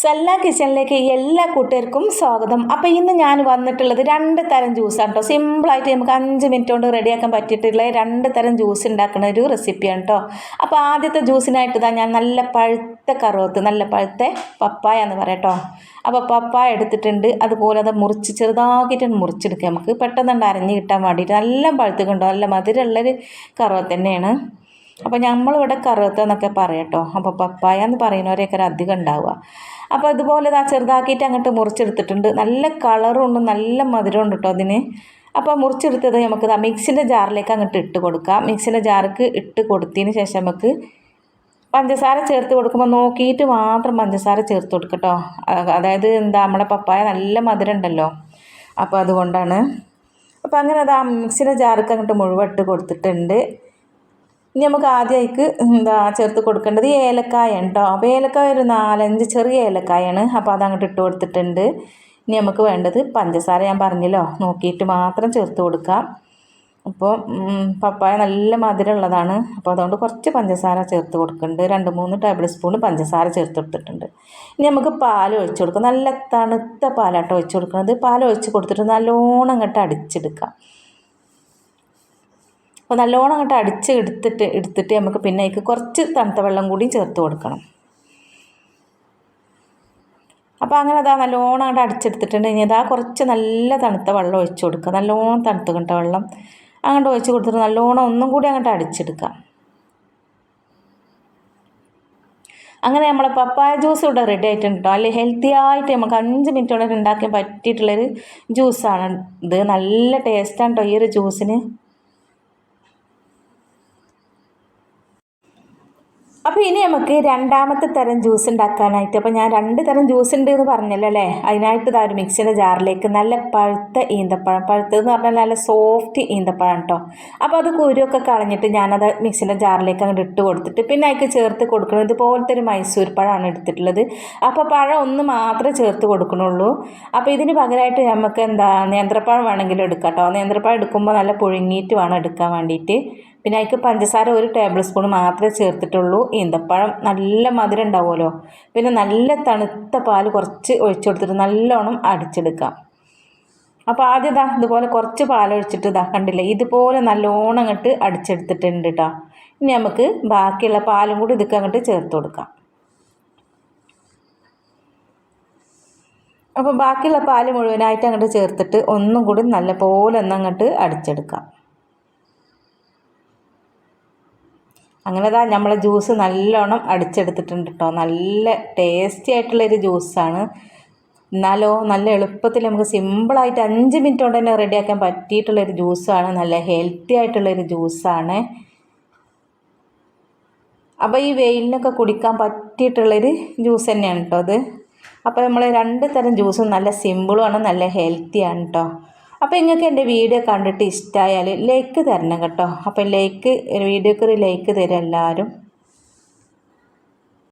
സെല്ല കിച്ചണിലേക്ക് എല്ലാ കൂട്ടുകാർക്കും സ്വാഗതം. അപ്പോൾ ഇന്ന് ഞാൻ വന്നിട്ടുള്ളത് രണ്ട് തരം ജ്യൂസാണ് കേട്ടോ സിമ്പിളായിട്ട് നമുക്ക് അഞ്ച് മിനിറ്റ് കൊണ്ട് റെഡിയാക്കാൻ പറ്റിയിട്ടുള്ള രണ്ട് തരം ജ്യൂസ് ഉണ്ടാക്കുന്ന ഒരു റെസിപ്പിയാണ് കേട്ടോ അപ്പോൾ ആദ്യത്തെ ജ്യൂസിനായിട്ട് ഞാൻ നല്ല പഴുത്ത കറുവത്ത് നല്ല പഴുത്ത പപ്പായ എന്ന് പറയാം കേട്ടോ അപ്പോൾ പപ്പായ എടുത്തിട്ടുണ്ട്. അതുപോലെ അത് മുറിച്ച് ചെറുതാക്കിയിട്ട് മുറിച്ചെടുക്കുക നമുക്ക് പെട്ടെന്ന് അരഞ്ഞ് കിട്ടാൻ വേണ്ടിയിട്ട് നല്ല പഴുത്തുകൊണ്ടോ നല്ല മധുരമുള്ളൊരു കറുവത്ത് തന്നെയാണ്. അപ്പോൾ നമ്മളിവിടെ കറുത്ത എന്നൊക്കെ പറയട്ടോ. അപ്പോൾ പപ്പായ എന്ന് പറയുന്നവരെയൊക്കെ അധികം ഉണ്ടാവുക. അപ്പോൾ അതുപോലെ ഇതാ ചെറുതാക്കിയിട്ട് അങ്ങോട്ട് മുറിച്ചെടുത്തിട്ടുണ്ട്. നല്ല കളറും ഉണ്ട് നല്ല മധുരമുണ്ട് കേട്ടോ അതിന്. അപ്പോൾ മുറിച്ചെടുത്തത് നമുക്ക് ആ മിക്സിന്റെ ജാറിലേക്ക് അങ്ങോട്ട് ഇട്ട് കൊടുക്കാം. മിക്സിന്റെ ജാർക്ക് ഇട്ട് കൊടുത്തതിന് ശേഷം നമുക്ക് പഞ്ചസാര ചേർത്ത് കൊടുക്കുമ്പോൾ നോക്കിയിട്ട് മാത്രം പഞ്ചസാര ചേർത്ത് കൊടുക്കട്ടോ അതായത് എന്താ നമ്മുടെ പപ്പായ നല്ല മധുരം ഉണ്ടല്ലോ അപ്പോൾ അതുകൊണ്ടാണ്. അപ്പോൾ അങ്ങനെ അത് മിക്സിന്റെ ജാർക്ക് അങ്ങോട്ട് മുഴുവൻ ഇട്ട് കൊടുത്തിട്ടുണ്ട്. ഇനി നമുക്ക് ആദ്യമായിട്ട് എന്താ ചേർത്ത് കൊടുക്കേണ്ടത് ഏലക്കായ കേട്ടോ അപ്പോൾ ഏലക്കായ ഒരു നാലഞ്ച് ചെറിയ ഏലക്കായാണ്. അപ്പോൾ അതങ്ങോട്ട് ഇട്ട് കൊടുത്തിട്ടുണ്ട്. ഇനി നമുക്ക് വേണ്ടത് പഞ്ചസാര ഞാൻ പറഞ്ഞല്ലോ. നോക്കിയിട്ട് മാത്രം ചേർത്ത് കൊടുക്കാം അപ്പോൾ പപ്പായ നല്ല മധുരമുള്ളതാണ് അപ്പോൾ അതുകൊണ്ട് കുറച്ച് പഞ്ചസാര ചേർത്ത് കൊടുക്കുന്നുണ്ട്. രണ്ട് മൂന്ന് ടേബിൾ സ്പൂൺ പഞ്ചസാര ചേർത്ത് കൊടുത്തിട്ടുണ്ട്. ഇനി നമുക്ക് പാൽ ഒഴിച്ച് കൊടുക്കാം നല്ല തണുത്ത പാലാട്ടോ ഒഴിച്ച് കൊടുക്കുന്നത്. പാൽ ഒഴിച്ച് കൊടുത്തിട്ട് നല്ലോണം അങ്ങോട്ട് അടിച്ചെടുക്കാം അപ്പോൾ നല്ലോണം അങ്ങോട്ട് അടിച്ച് എടുത്തിട്ട് എടുത്തിട്ട് നമുക്ക് പിന്നെ അതിക്ക് കുറച്ച് തണുത്ത വെള്ളം കൂടിയും ചേർത്ത് കൊടുക്കണം. അപ്പോൾ അങ്ങനെ അതാ നല്ലോണം അങ്ങോട്ട് അടിച്ചെടുത്തിട്ടുണ്ട്. ഇനി ഇതാ കുറച്ച് നല്ല തണുത്ത വെള്ളം ഒഴിച്ച് കൊടുക്കുക. നല്ലോണം തണുത്ത് കണ്ട വെള്ളം അങ്ങോട്ട് ഒഴിച്ച് കൊടുത്തിട്ട് നല്ലോണം ഒന്നും കൂടി അങ്ങോട്ട് അടിച്ചെടുക്കാം അങ്ങനെ നമ്മളെ പപ്പായ ജ്യൂസ് ഇവിടെ റെഡി ആയിട്ടുണ്ട് കേട്ടോ. അല്ലെങ്കിൽ ഹെൽത്തി ആയിട്ട് നമുക്ക് അഞ്ച് മിനിറ്റ് കൊണ്ട് ഉണ്ടാക്കാൻ പറ്റിയിട്ടുള്ളൊരു ജ്യൂസാണ് ഇത്. നല്ല ടേസ്റ്റാണ് കേട്ടോ ഈ ഒരു ജ്യൂസിന് അപ്പോൾ ഇനി നമുക്ക് രണ്ടാമത്തെ തരം ജ്യൂസ് ഉണ്ടാക്കാനായിട്ട്. അപ്പോൾ ഞാൻ രണ്ട് തരം ജ്യൂസ് ഉണ്ട് എന്ന് പറഞ്ഞല്ലോ അല്ലേ? അതിനായിട്ട് ഇതാ ഒരു മിക്സിന്റെ ജാറിലേക്ക് നല്ല പഴുത്ത ഈന്തപ്പഴം. പഴുത്തതെന്ന് പറഞ്ഞാൽ നല്ല സോഫ്റ്റ് ഈന്തപ്പഴം കേട്ടോ അപ്പോൾ അത് കുരുവൊക്കെ കളഞ്ഞിട്ട് ഞാനത് മിക്സിന്റെ ജാറിലേക്ക് അങ്ങോട്ട് ഇട്ട് കൊടുത്തിട്ട് പിന്നെ അതിൽ ചേർത്ത് കൊടുക്കണം. ഇതുപോലത്തെ ഒരു മൈസൂർ പഴമാണ് എടുത്തിട്ടുള്ളത്. അപ്പോൾ പഴം ഒന്ന് മാത്രമേ ചേർത്ത് കൊടുക്കണുള്ളൂ. അപ്പോൾ ഇതിന് പകരമായിട്ട് നമുക്ക് എന്താ നേന്ത്രപ്പഴം വേണമെങ്കിലും എടുക്കാം കേട്ടോ നേന്ത്രപ്പഴം എടുക്കുമ്പോൾ നല്ല പുഴുങ്ങിയിട്ട് വേണം എടുക്കാൻ വേണ്ടിയിട്ട്. പിന്നെ അതിക്ക് പഞ്ചസാര ഒരു ടേബിൾ സ്പൂൺ മാത്രമേ ചേർത്തിട്ടുള്ളൂ. ഈന്തപ്പഴം നല്ല മധുരം ഉണ്ടാവുമല്ലോ. പിന്നെ നല്ല തണുത്ത പാൽ കുറച്ച് ഒഴിച്ചു കൊടുത്തിട്ട് നല്ലോണം അടിച്ചെടുക്കാം അപ്പോൾ ആദ്യം ഇതാ ഇതുപോലെ കുറച്ച് പാലൊഴിച്ചിട്ട് ഇതാ കണ്ടില്ലേ ഇതുപോലെ നല്ലോണം അങ്ങോട്ട് അടിച്ചെടുത്തിട്ടുണ്ട് കേട്ടോ ഇനി നമുക്ക് ബാക്കിയുള്ള പാലും കൂടി ഇതൊക്കെ അങ്ങോട്ട് ചേർത്ത് കൊടുക്കാം. അപ്പോൾ ബാക്കിയുള്ള പാൽ മുഴുവനായിട്ട് അങ്ങോട്ട് ചേർത്തിട്ട് ഒന്നും കൂടി നല്ല പോലെ ഒന്നങ്ങോട്ട് അടിച്ചെടുക്കാം. അങ്ങനെ താ നമ്മളെ ജ്യൂസ് നല്ലോണം അടിച്ചെടുത്തിട്ടുണ്ട് കേട്ടോ നല്ല ടേസ്റ്റി ആയിട്ടുള്ളൊരു ജ്യൂസാണ് എന്നാലോ നല്ല എളുപ്പത്തിൽ നമുക്ക് സിമ്പിളായിട്ട് അഞ്ച് മിനിറ്റ് കൊണ്ട് തന്നെ റെഡിയാക്കാൻ പറ്റിയിട്ടുള്ളൊരു ജ്യൂസാണ് നല്ല ഹെൽത്തി ആയിട്ടുള്ളൊരു ജ്യൂസാണ് അപ്പോൾ ഈ വെയിലിനൊക്കെ കുടിക്കാൻ പറ്റിയിട്ടുള്ളൊരു ജ്യൂസ് തന്നെയാണ് കേട്ടോ അത്. അപ്പോൾ നമ്മൾ രണ്ട് തരം ജ്യൂസും നല്ല സിമ്പിളുമാണ് നല്ല ഹെൽത്തിയാണ് കേട്ടോ അപ്പോൾ നിങ്ങൾക്ക് എന്റെ വീഡിയോ കണ്ടിട്ട് ഇഷ്ടമായാൽ ലൈക്ക് തരണം കേട്ടോ. അപ്പം ലൈക്ക് വീഡിയോക്കൊരു ലൈക്ക് തരും എല്ലാവരും